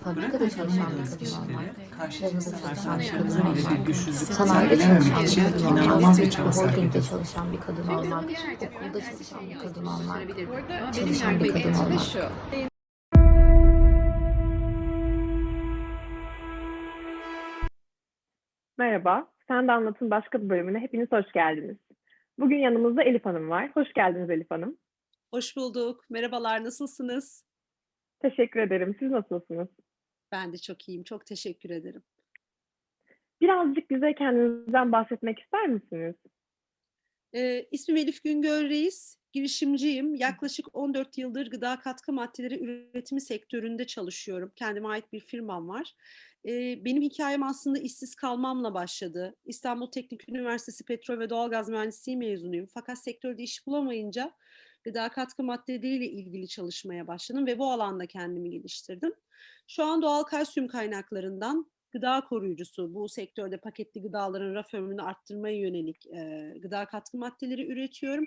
Fabrikada çalışan bir kadın olmak, karşınızda tarafında tutan bir güçsüzlük sanayide çalışan için bir kadın inanılmaz bir çaba holdingde çalışan bir kadın olmak, okulda çalışan bir kadın olmak, Ama çalışan benim bir kadın olmak. şu. Merhaba, Sen de Anlat'ın başka bir bölümüne hepiniz hoş geldiniz. Bugün yanımızda Elif Hanım var. Hoş geldiniz Elif Hanım. Hoş bulduk. Merhabalar, nasılsınız? Teşekkür ederim. Siz nasılsınız? Ben de çok iyiyim. Çok teşekkür ederim. Birazcık bize kendinizden bahsetmek ister misiniz? Ee, ismim Elif Güngör Reis. Girişimciyim. Yaklaşık 14 yıldır gıda katkı maddeleri üretimi sektöründe çalışıyorum. Kendime ait bir firmam var. Ee, benim hikayem aslında işsiz kalmamla başladı. İstanbul Teknik Üniversitesi Petrol ve Doğalgaz Mühendisliği mezunuyum. Fakat sektörde iş bulamayınca gıda katkı maddeleriyle ilgili çalışmaya başladım ve bu alanda kendimi geliştirdim. Şu an doğal kalsiyum kaynaklarından gıda koruyucusu, bu sektörde paketli gıdaların raf ömrünü arttırmaya yönelik e, gıda katkı maddeleri üretiyorum.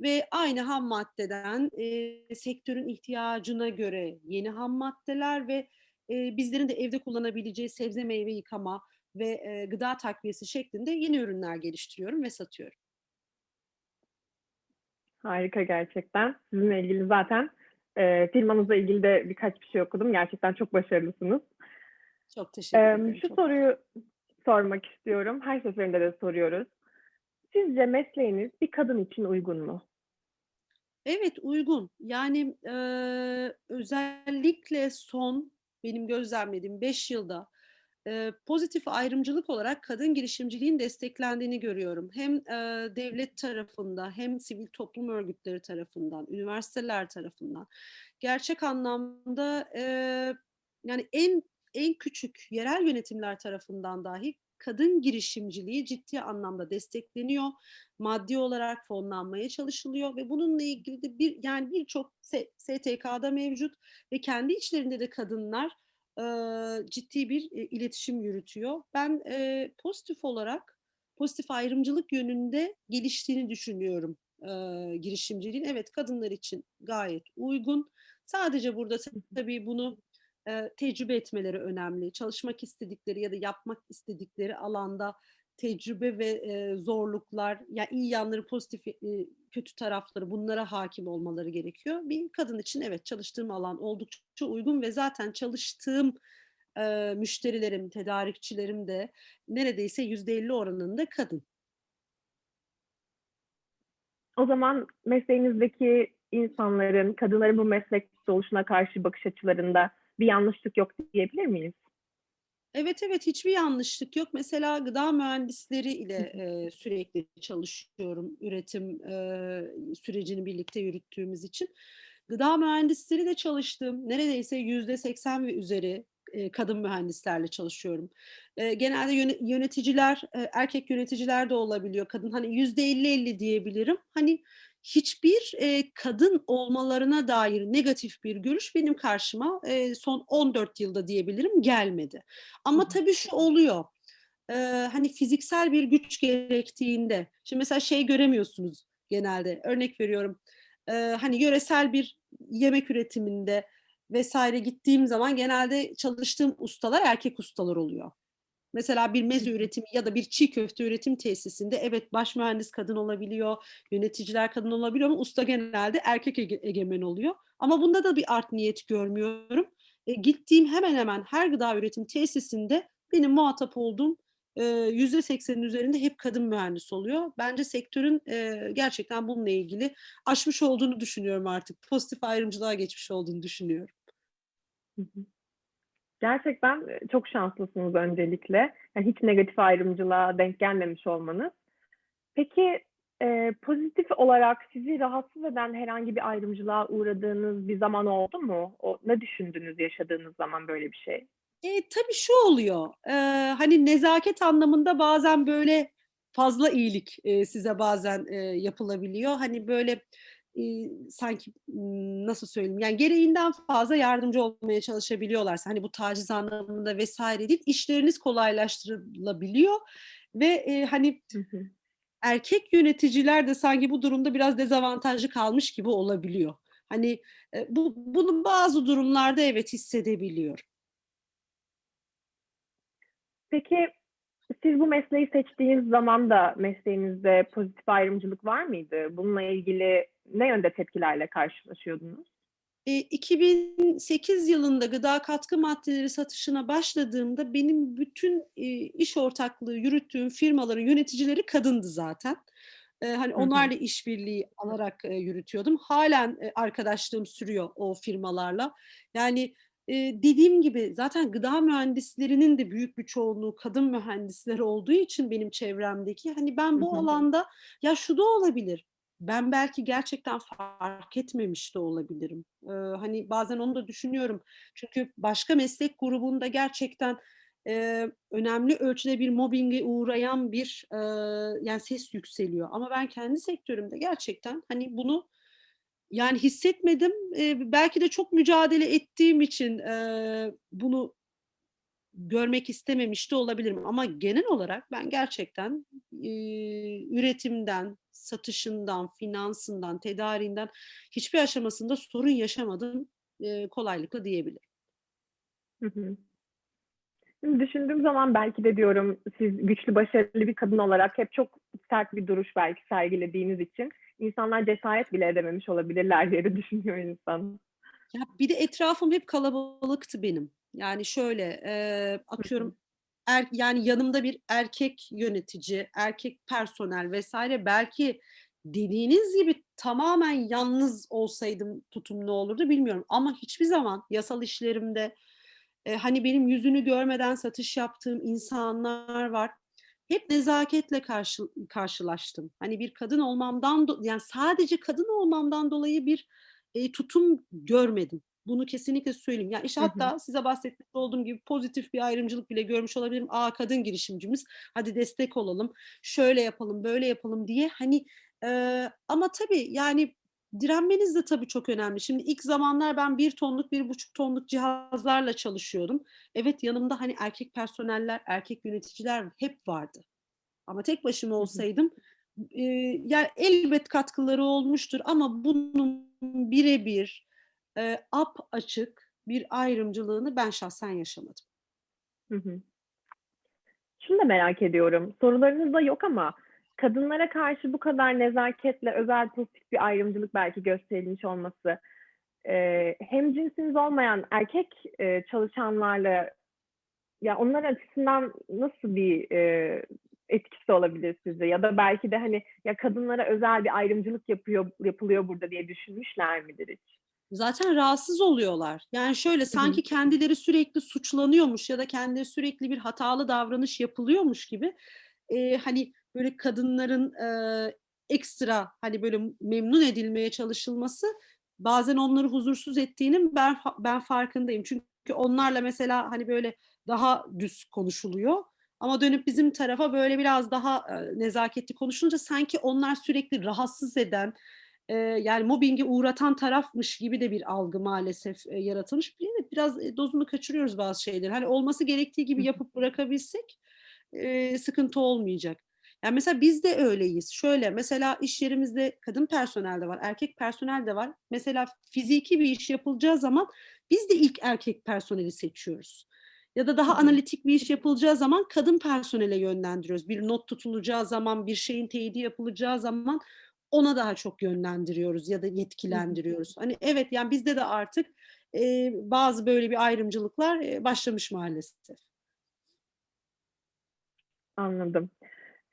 Ve aynı ham maddeden e, sektörün ihtiyacına göre yeni ham maddeler ve e, bizlerin de evde kullanabileceği sebze meyve yıkama ve e, gıda takviyesi şeklinde yeni ürünler geliştiriyorum ve satıyorum. Harika gerçekten. Sizinle ilgili zaten e, firmanızla ilgili de birkaç bir şey okudum. Gerçekten çok başarılısınız. Çok teşekkür ederim. şu çok- soruyu sormak istiyorum. Her seferinde de soruyoruz. Sizce mesleğiniz bir kadın için uygun mu? Evet uygun. Yani e, özellikle son benim gözlemlediğim 5 yılda pozitif ayrımcılık olarak kadın girişimciliğin desteklendiğini görüyorum. Hem e, devlet tarafında hem sivil toplum örgütleri tarafından, üniversiteler tarafından. Gerçek anlamda e, yani en en küçük yerel yönetimler tarafından dahi kadın girişimciliği ciddi anlamda destekleniyor maddi olarak fonlanmaya çalışılıyor ve bununla ilgili de bir yani birçok STK'da mevcut ve kendi içlerinde de kadınlar e, ciddi bir e, iletişim yürütüyor. Ben e, pozitif olarak pozitif ayrımcılık yönünde geliştiğini düşünüyorum e, girişimciliğin. Evet kadınlar için gayet uygun. Sadece burada tabii bunu e, tecrübe etmeleri önemli. Çalışmak istedikleri ya da yapmak istedikleri alanda tecrübe ve e, zorluklar, yani iyi yanları, pozitif, e, kötü tarafları bunlara hakim olmaları gerekiyor. Bir kadın için evet çalıştığım alan oldukça uygun ve zaten çalıştığım e, müşterilerim, tedarikçilerim de neredeyse yüzde elli oranında kadın. O zaman mesleğinizdeki insanların, kadınların bu meslekte oluşuna karşı bakış açılarında bir yanlışlık yok diyebilir miyiz? Evet evet hiçbir yanlışlık yok. Mesela gıda mühendisleri ile e, sürekli çalışıyorum üretim e, sürecini birlikte yürüttüğümüz için. Gıda mühendisleri de çalıştım. Neredeyse yüzde seksen ve üzeri e, kadın mühendislerle çalışıyorum. E, genelde yöne- yöneticiler, e, erkek yöneticiler de olabiliyor. Kadın hani yüzde elli elli diyebilirim. Hani hiçbir e, kadın olmalarına dair negatif bir görüş benim karşıma e, son 14 yılda diyebilirim gelmedi. Ama tabii şu oluyor. e, hani fiziksel bir güç gerektiğinde, şimdi mesela şey göremiyorsunuz genelde. Örnek veriyorum. e, hani yöresel bir yemek üretiminde vesaire gittiğim zaman genelde çalıştığım ustalar erkek ustalar oluyor. Mesela bir meze üretimi ya da bir çiğ köfte üretim tesisinde evet baş mühendis kadın olabiliyor, yöneticiler kadın olabiliyor ama usta genelde erkek ege- egemen oluyor. Ama bunda da bir art niyet görmüyorum. E, gittiğim hemen hemen her gıda üretim tesisinde benim muhatap olduğum e, yüzde seksenin üzerinde hep kadın mühendis oluyor. Bence sektörün e, gerçekten bununla ilgili aşmış olduğunu düşünüyorum artık. Pozitif ayrımcılığa geçmiş olduğunu düşünüyorum. Hı hı. Gerçekten e, çok şanslısınız öncelikle. Yani hiç negatif ayrımcılığa denk gelmemiş olmanız. Peki e, pozitif olarak sizi rahatsız eden herhangi bir ayrımcılığa uğradığınız bir zaman oldu mu? O, ne düşündünüz yaşadığınız zaman böyle bir şey? E, tabii şu oluyor. e, hani nezaket anlamında bazen böyle fazla iyilik e, size bazen e, yapılabiliyor. Hani böyle e, sanki nasıl söyleyeyim yani gereğinden fazla yardımcı olmaya çalışabiliyorlarsa hani bu taciz anlamında vesaire değil işleriniz kolaylaştırılabiliyor ve e, hani Hı hı. erkek yöneticiler de sanki bu durumda biraz dezavantajlı kalmış gibi olabiliyor. Hani e, bu bunu bazı durumlarda evet hissedebiliyorum. Peki siz bu mesleği seçtiğiniz zaman da mesleğinizde pozitif ayrımcılık var mıydı? Bununla ilgili ne yönde tepkilerle karşılaşıyordunuz? E, 2008 yılında gıda katkı maddeleri satışına başladığımda benim bütün e, iş ortaklığı yürüttüğüm firmaların yöneticileri kadındı zaten. E, hani onlarla işbirliği alarak e, yürütüyordum. Halen e, arkadaşlığım sürüyor o firmalarla. Yani e, dediğim gibi zaten gıda mühendislerinin de büyük bir çoğunluğu kadın mühendisler olduğu için benim çevremdeki hani ben bu alanda ya şu da olabilir. Ben belki gerçekten fark etmemiş de olabilirim. Ee, hani bazen onu da düşünüyorum. Çünkü başka meslek grubunda gerçekten e, önemli ölçüde bir mobbinge uğrayan bir e, yani ses yükseliyor. Ama ben kendi sektörümde gerçekten hani bunu yani hissetmedim. Ee, belki de çok mücadele ettiğim için e, bunu görmek istememiş de olabilirim. Ama genel olarak ben gerçekten e, üretimden, satışından, finansından, tedariğinden hiçbir aşamasında sorun yaşamadım e, kolaylıkla diyebilirim. Hı hı. Şimdi düşündüğüm zaman belki de diyorum siz güçlü, başarılı bir kadın olarak hep çok sert bir duruş belki sergilediğiniz için insanlar cesaret bile edememiş olabilirler diye de düşünüyor insan. Ya bir de etrafım hep kalabalıktı benim. Yani şöyle e, atıyorum er, yani yanımda bir erkek yönetici, erkek personel vesaire belki dediğiniz gibi tamamen yalnız olsaydım tutum ne olurdu bilmiyorum. Ama hiçbir zaman yasal işlerimde e, hani benim yüzünü görmeden satış yaptığım insanlar var. Hep nezaketle karşı, karşılaştım. Hani bir kadın olmamdan yani sadece kadın olmamdan dolayı bir e, tutum görmedim. Bunu kesinlikle söyleyeyim. Yani işte Hı hı. hatta size bahsetmiş olduğum gibi pozitif bir ayrımcılık bile görmüş olabilirim. Aa kadın girişimcimiz hadi destek olalım. Şöyle yapalım, böyle yapalım diye. Hani e, ama tabii yani direnmeniz de tabii çok önemli. Şimdi ilk zamanlar ben bir tonluk, bir buçuk tonluk cihazlarla çalışıyordum. Evet yanımda hani erkek personeller, erkek yöneticiler hep vardı. Ama tek başıma olsaydım e, yani elbet katkıları olmuştur ama bunun birebir e, ap açık bir ayrımcılığını ben şahsen yaşamadım. Hı hı. Şunu da merak ediyorum. Sorularınızda yok ama kadınlara karşı bu kadar nezaketle özel pozitif bir ayrımcılık belki gösterilmiş olması e, hem cinsiniz olmayan erkek e, çalışanlarla ya onlar açısından nasıl bir e, etkisi olabilir sizce? Ya da belki de hani ya kadınlara özel bir ayrımcılık yapıyor yapılıyor burada diye düşünmüşler midir hiç? Zaten rahatsız oluyorlar. Yani şöyle sanki kendileri sürekli suçlanıyormuş ya da kendileri sürekli bir hatalı davranış yapılıyormuş gibi e, hani böyle kadınların e, ekstra hani böyle memnun edilmeye çalışılması bazen onları huzursuz ettiğinin ben ben farkındayım. Çünkü onlarla mesela hani böyle daha düz konuşuluyor. Ama dönüp bizim tarafa böyle biraz daha nezaketli konuşulunca sanki onlar sürekli rahatsız eden, e, yani mobbinge uğratan tarafmış gibi de bir algı maalesef e, yaratılmış. Evet biraz dozunu kaçırıyoruz bazı şeyleri. Hani olması gerektiği gibi yapıp bırakabilsek e, sıkıntı olmayacak. Yani mesela biz de öyleyiz. Şöyle mesela iş yerimizde kadın personel de var, erkek personel de var. Mesela fiziki bir iş yapılacağı zaman biz de ilk erkek personeli seçiyoruz. Ya da daha analitik bir iş yapılacağı zaman kadın personele yönlendiriyoruz. Bir not tutulacağı zaman, bir şeyin teyidi yapılacağı zaman ona daha çok yönlendiriyoruz ya da yetkilendiriyoruz. Hani evet yani bizde de artık e, bazı böyle bir ayrımcılıklar e, başlamış maalesef. Anladım.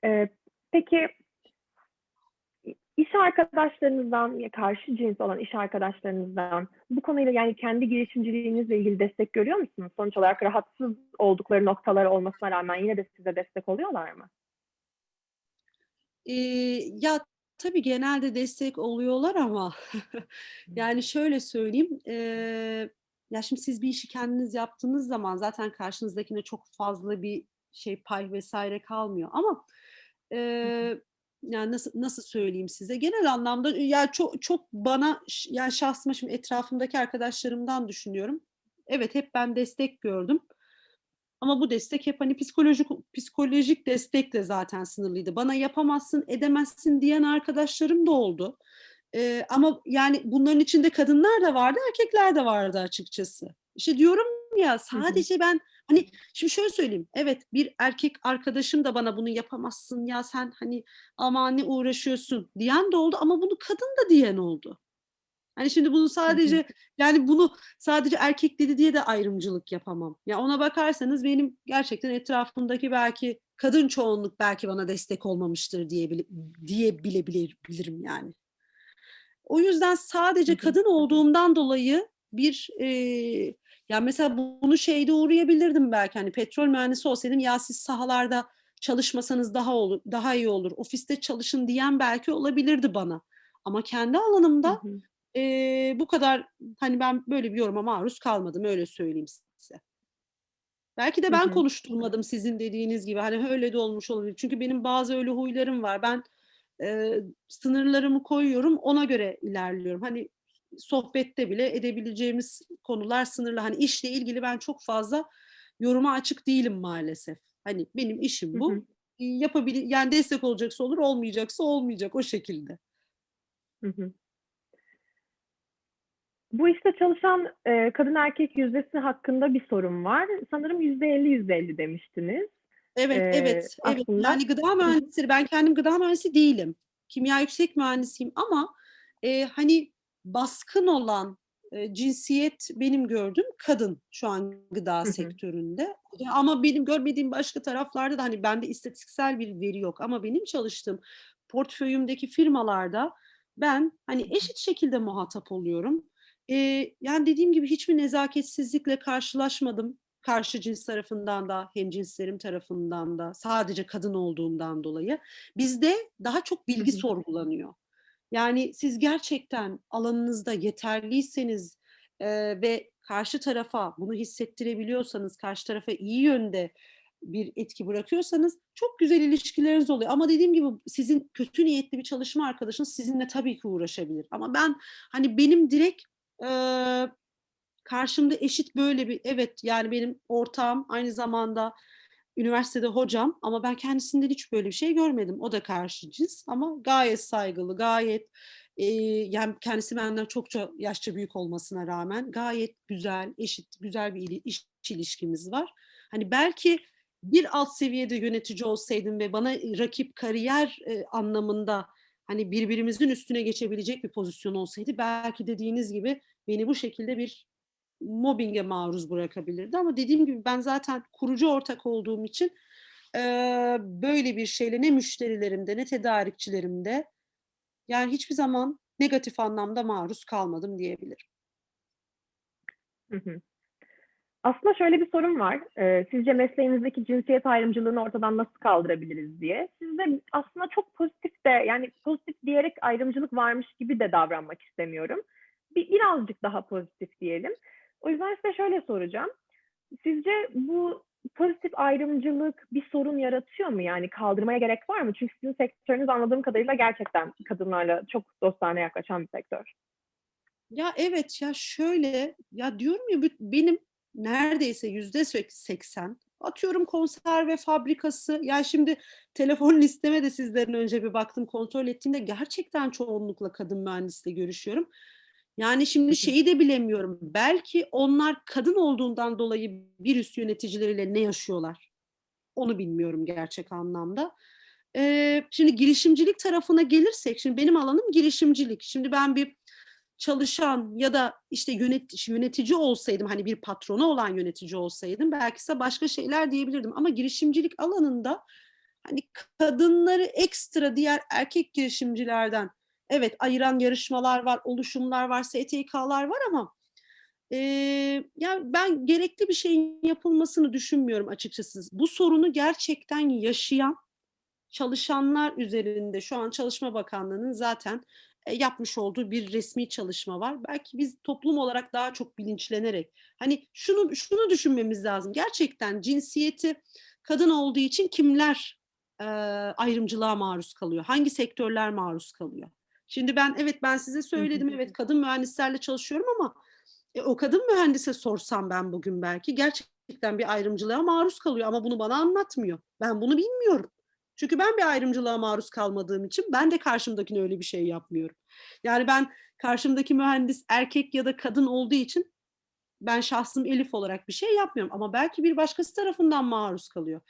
Ee, peki iş arkadaşlarınızdan, karşı cins olan iş arkadaşlarınızdan bu konuyla yani kendi girişimciliğinizle ilgili destek görüyor musunuz? Sonuç olarak rahatsız oldukları noktalar olmasına rağmen yine de size destek oluyorlar mı? Ee, ya tabii genelde destek oluyorlar ama yani şöyle söyleyeyim. e, ya şimdi siz bir işi kendiniz yaptığınız zaman zaten karşınızdakine çok fazla bir şey pay vesaire kalmıyor ama e, yani nasıl nasıl söyleyeyim size genel anlamda ya çok çok bana yani şahsıma şimdi etrafımdaki arkadaşlarımdan düşünüyorum. Evet hep ben destek gördüm. Ama bu destek hep hani psikolojik psikolojik destekle zaten sınırlıydı. Bana yapamazsın, edemezsin diyen arkadaşlarım da oldu. Ee, ama yani bunların içinde kadınlar da vardı, erkekler de vardı açıkçası. İşte diyorum ya sadece ben hani şimdi şöyle söyleyeyim. Evet bir erkek arkadaşım da bana bunu yapamazsın ya sen hani aman ne uğraşıyorsun diyen de oldu ama bunu kadın da diyen oldu. Hani şimdi bunu sadece yani bunu sadece erkek dedi diye de ayrımcılık yapamam. Ya ona bakarsanız benim gerçekten etrafımdaki belki kadın çoğunluk belki bana destek olmamıştır diye bile, diye bilebilirim yani. O yüzden sadece kadın olduğumdan dolayı bir e, ya mesela bunu şeyde uğrayabilirdim belki hani petrol mühendisi olsaydım ya siz sahalarda çalışmasanız daha olur daha iyi olur ofiste çalışın diyen belki olabilirdi bana ama kendi alanımda Hı hı. E, bu kadar hani ben böyle bir yoruma maruz kalmadım öyle söyleyeyim size. Belki de ben hı. konuşturmadım sizin dediğiniz gibi hani öyle de olmuş olabilir çünkü benim bazı öyle huylarım var ben e, sınırlarımı koyuyorum ona göre ilerliyorum hani sohbette bile edebileceğimiz konular sınırlı. Hani işle ilgili ben çok fazla yoruma açık değilim maalesef. Hani benim işim bu. hı. Yapabilir yani destek olacaksa olur, olmayacaksa olmayacak o şekilde. Hı hı. Bu işte çalışan e, kadın erkek yüzdesi hakkında bir sorun var. Sanırım %50 %50 demiştiniz. Evet, Ee, evet, evet. aslında- Yani gıda mühendisleri, ben kendim gıda mühendisi değilim. Kimya yüksek mühendisiyim ama e, hani baskın olan e, cinsiyet benim gördüğüm kadın şu an gıda sektöründe. Ama benim görmediğim başka taraflarda da hani bende istatistiksel bir veri yok ama benim çalıştığım portföyümdeki firmalarda ben hani eşit şekilde muhatap oluyorum. E, yani dediğim gibi hiçbir nezaketsizlikle karşılaşmadım karşı cins tarafından da hem cinslerim tarafından da sadece kadın olduğumdan dolayı bizde daha çok bilgi sorgulanıyor. Yani siz gerçekten alanınızda yeterliyseniz e, ve karşı tarafa bunu hissettirebiliyorsanız, karşı tarafa iyi yönde bir etki bırakıyorsanız çok güzel ilişkileriniz oluyor. Ama dediğim gibi sizin kötü niyetli bir çalışma arkadaşınız sizinle tabii ki uğraşabilir. Ama ben hani benim direkt e, karşımda eşit böyle bir evet yani benim ortağım aynı zamanda üniversitede hocam ama ben kendisinden hiç böyle bir şey görmedim. O da karşı cins ama gayet saygılı, gayet e, yani kendisi benden çokça yaşça büyük olmasına rağmen gayet güzel, eşit, güzel bir ili- iş ilişkimiz var. Hani belki bir alt seviyede yönetici olsaydım ve bana rakip kariyer e, anlamında hani birbirimizin üstüne geçebilecek bir pozisyon olsaydı belki dediğiniz gibi beni bu şekilde bir mobbinge maruz bırakabilirdi ama dediğim gibi ben zaten kurucu ortak olduğum için eee, böyle bir şeyle ne müşterilerimde ne tedarikçilerimde yani hiçbir zaman negatif anlamda maruz kalmadım diyebilirim. Hı hı. Aslında şöyle bir sorun var. Ee, sizce mesleğinizdeki cinsiyet ayrımcılığını ortadan nasıl kaldırabiliriz diye. Siz de aslında çok pozitif de yani pozitif diyerek ayrımcılık varmış gibi de davranmak istemiyorum. Bir, birazcık daha pozitif diyelim. O yüzden size şöyle soracağım. Sizce bu pozitif ayrımcılık bir sorun yaratıyor mu? Yani kaldırmaya gerek var mı? Çünkü sizin sektörünüz anladığım kadarıyla gerçekten kadınlarla çok dostane yaklaşan bir sektör. Ya evet ya şöyle ya diyorum ya benim neredeyse yüzde seksen atıyorum konserve fabrikası ya şimdi telefon listeme de sizlerin önce bir baktım kontrol ettiğimde gerçekten çoğunlukla kadın mühendisle görüşüyorum. Yani şimdi şeyi de bilemiyorum belki onlar kadın olduğundan dolayı bir üst yöneticileriyle ne yaşıyorlar onu bilmiyorum gerçek anlamda. Ee, şimdi girişimcilik tarafına gelirsek şimdi benim alanım girişimcilik. Şimdi ben bir çalışan ya da işte yönet, yönetici olsaydım hani bir patronu olan yönetici olsaydım belki ise başka şeyler diyebilirdim ama girişimcilik alanında hani kadınları ekstra diğer erkek girişimcilerden evet ayıran yarışmalar var, oluşumlar var, STK'lar var ama e, yani ben gerekli bir şeyin yapılmasını düşünmüyorum açıkçası. Bu sorunu gerçekten yaşayan çalışanlar üzerinde şu an Çalışma Bakanlığı'nın zaten yapmış olduğu bir resmi çalışma var. Belki biz toplum olarak daha çok bilinçlenerek hani şunu şunu düşünmemiz lazım. Gerçekten cinsiyeti kadın olduğu için kimler e, ayrımcılığa maruz kalıyor? Hangi sektörler maruz kalıyor? Şimdi ben evet ben size söyledim evet kadın mühendislerle çalışıyorum ama e, o kadın mühendise sorsam ben bugün belki gerçekten bir ayrımcılığa maruz kalıyor ama bunu bana anlatmıyor. Ben bunu bilmiyorum. Çünkü ben bir ayrımcılığa maruz kalmadığım için ben de karşımdakine öyle bir şey yapmıyorum. Yani ben karşımdaki mühendis erkek ya da kadın olduğu için ben şahsım Elif olarak bir şey yapmıyorum ama belki bir başkası tarafından maruz kalıyor.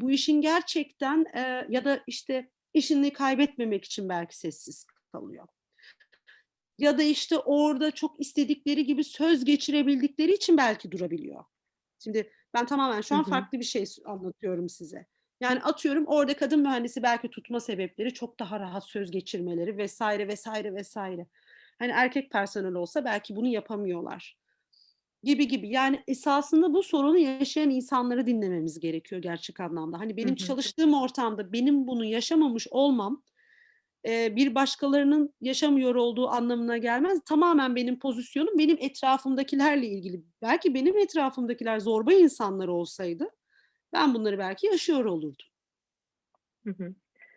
Bu işin gerçekten e, ya da işte işini kaybetmemek için belki sessiz kalıyor. Ya da işte orada çok istedikleri gibi söz geçirebildikleri için belki durabiliyor. Şimdi ben tamamen şu an Hı hı. farklı bir şey anlatıyorum size. Yani atıyorum orada kadın mühendisi belki tutma sebepleri çok daha rahat söz geçirmeleri vesaire vesaire vesaire. Hani erkek personel olsa belki bunu yapamıyorlar gibi gibi. Yani esasında bu sorunu yaşayan insanları dinlememiz gerekiyor gerçek anlamda. Hani benim hı. çalıştığım ortamda benim bunu yaşamamış olmam e, bir başkalarının yaşamıyor olduğu anlamına gelmez. Tamamen benim pozisyonum benim etrafımdakilerle ilgili. Belki benim etrafımdakiler zorba insanlar olsaydı ben bunları belki yaşıyor olurdum. Hı hı.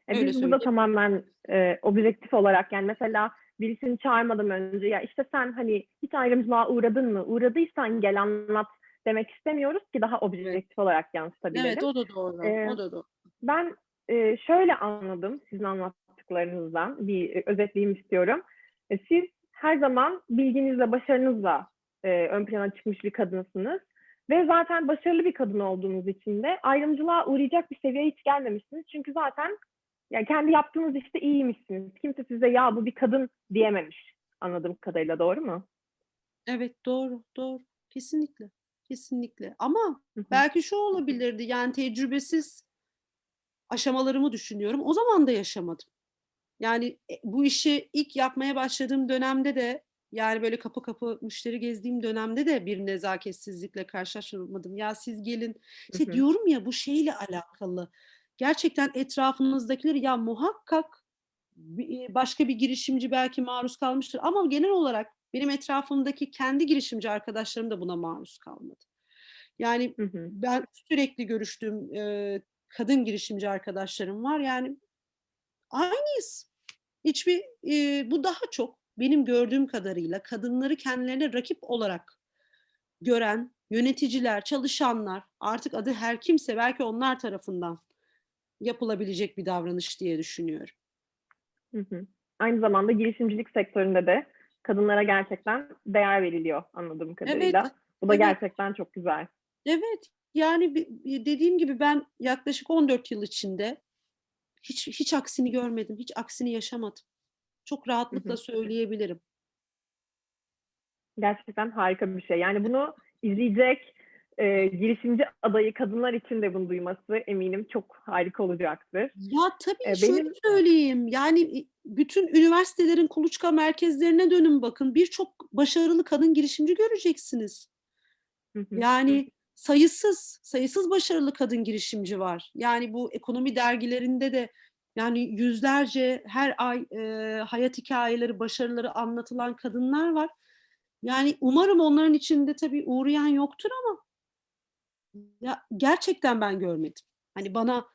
E, Öyle biz burada tamamen e, objektif olarak yani mesela birisini çağırmadan önce ya işte sen hani hiç ayrımcılığa uğradın mı? Uğradıysan gel anlat demek istemiyoruz ki daha objektif olarak yansıtabilelim. Evet o da doğru. Ee, o da doğru. Ben e, şöyle anladım sizin anlattıklarınızdan bir e, özetleyeyim istiyorum. E, siz her zaman bilginizle, başarınızla e, ön plana çıkmış bir kadınsınız. Ve zaten başarılı bir kadın olduğunuz için de ayrımcılığa uğrayacak bir seviyeye hiç gelmemişsiniz. Çünkü zaten yani kendi yaptığınız işte iyiymişsiniz. Kimse size ya bu bir kadın diyememiş anladığım kadarıyla doğru mu? Evet doğru doğru. Kesinlikle. Kesinlikle. Ama Hı hı. belki şu olabilirdi yani tecrübesiz aşamalarımı düşünüyorum. O zaman da yaşamadım. Yani e, bu işi ilk yapmaya başladığım dönemde de yani böyle kapı kapı müşteri gezdiğim dönemde de bir nezaketsizlikle karşılaşmadım. Ya siz gelin. İşte Hı hı. diyorum ya bu şeyle alakalı. Gerçekten etrafınızdakileri ya muhakkak başka bir girişimci belki maruz kalmıştır. Ama genel olarak benim etrafımdaki kendi girişimci arkadaşlarım da buna maruz kalmadı. Yani Hı hı. ben sürekli görüştüğüm e, kadın girişimci arkadaşlarım var. Yani aynıyız. Hiçbir e, bu daha çok benim gördüğüm kadarıyla kadınları kendilerine rakip olarak gören yöneticiler, çalışanlar, artık adı her kimse belki onlar tarafından yapılabilecek bir davranış diye düşünüyorum. Hı hı. Aynı zamanda girişimcilik sektöründe de kadınlara gerçekten değer veriliyor anladığım kadarıyla. Bu da evet. gerçekten çok güzel. Evet, yani dediğim gibi ben yaklaşık 14 yıl içinde hiç hiç aksini görmedim, hiç aksini yaşamadım. Çok rahatlıkla söyleyebilirim. Gerçekten harika bir şey. Yani bunu izleyecek e, girişimci adayı kadınlar için de bunu duyması eminim çok harika olacaktır. Ya tabii E, şöyle benim- söyleyeyim. Yani bütün üniversitelerin kuluçka merkezlerine dönün bakın. Birçok başarılı kadın girişimci göreceksiniz. Hı hı. Yani sayısız, sayısız başarılı kadın girişimci var. Yani bu ekonomi dergilerinde de yani yüzlerce her ay e, hayat hikayeleri, başarıları anlatılan kadınlar var. Yani umarım onların içinde tabii uğrayan yoktur ama ya gerçekten ben görmedim. Hani bana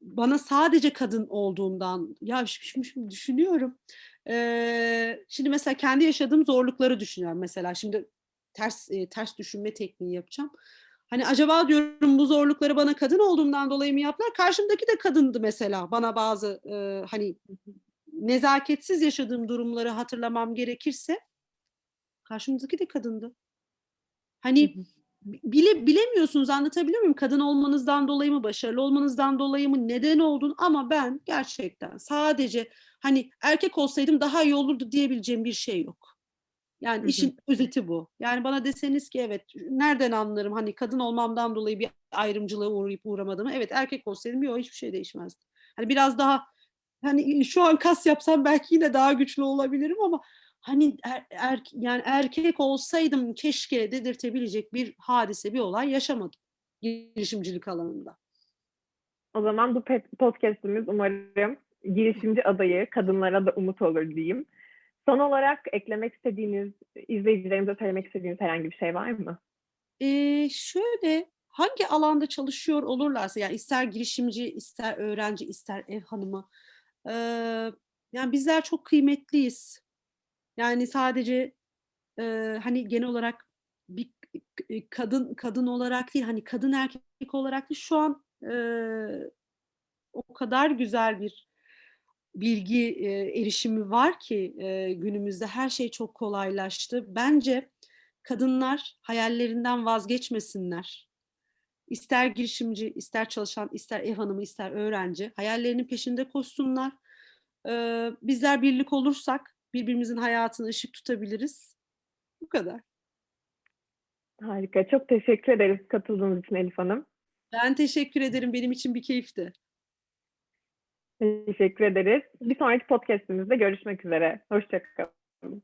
bana sadece kadın olduğundan ya şimdi düşünüyorum. Ee, şimdi mesela kendi yaşadığım zorlukları düşünüyorum. Mesela şimdi ters e, ters düşünme tekniği yapacağım. Hani acaba diyorum bu zorlukları bana kadın olduğumdan dolayı mı yaptılar? Karşımdaki de kadındı mesela. Bana bazı e, hani nezaketsiz yaşadığım durumları hatırlamam gerekirse karşımdaki de kadındı. Hani bile bilemiyorsunuz anlatabiliyor muyum? Kadın olmanızdan dolayı mı, başarılı olmanızdan dolayı mı, neden oldun ama ben gerçekten sadece hani erkek olsaydım daha iyi olurdu diyebileceğim bir şey yok. Yani Hı hı. işin özeti bu. Yani bana deseniz ki evet nereden anlarım hani kadın olmamdan dolayı bir ayrımcılığa uğrayıp uğramadığımı. Evet erkek olsaydım yok hiçbir şey değişmezdi. Hani biraz daha hani şu an kas yapsam belki yine daha güçlü olabilirim ama hani er, er- yani erkek olsaydım keşke dedirtebilecek bir hadise, bir olay yaşamadım girişimcilik alanında. O zaman bu podcast'imiz umarım girişimci adayı kadınlara da umut olur diyeyim. Son olarak eklemek istediğiniz, izleyicilerimize söylemek istediğiniz herhangi bir şey var mı? Ee, şöyle hangi alanda çalışıyor olurlarsa yani ister girişimci, ister öğrenci, ister ev hanımı ee, yani bizler çok kıymetliyiz. Yani sadece e, hani genel olarak bir k- kadın kadın olarak değil hani kadın erkek olarak değil şu an e, o kadar güzel bir bilgi e, erişimi var ki e, günümüzde her şey çok kolaylaştı. Bence kadınlar hayallerinden vazgeçmesinler. İster girişimci, ister çalışan, ister ev hanımı, ister öğrenci hayallerinin peşinde koşsunlar. Ee, bizler birlik olursak birbirimizin hayatını ışık tutabiliriz. Bu kadar. Harika. Çok teşekkür ederiz katıldığınız için Elif Hanım. Ben teşekkür ederim. Benim için bir keyifti. Teşekkür ederiz. Bir sonraki podcastimizde görüşmek üzere. Hoşçakalın.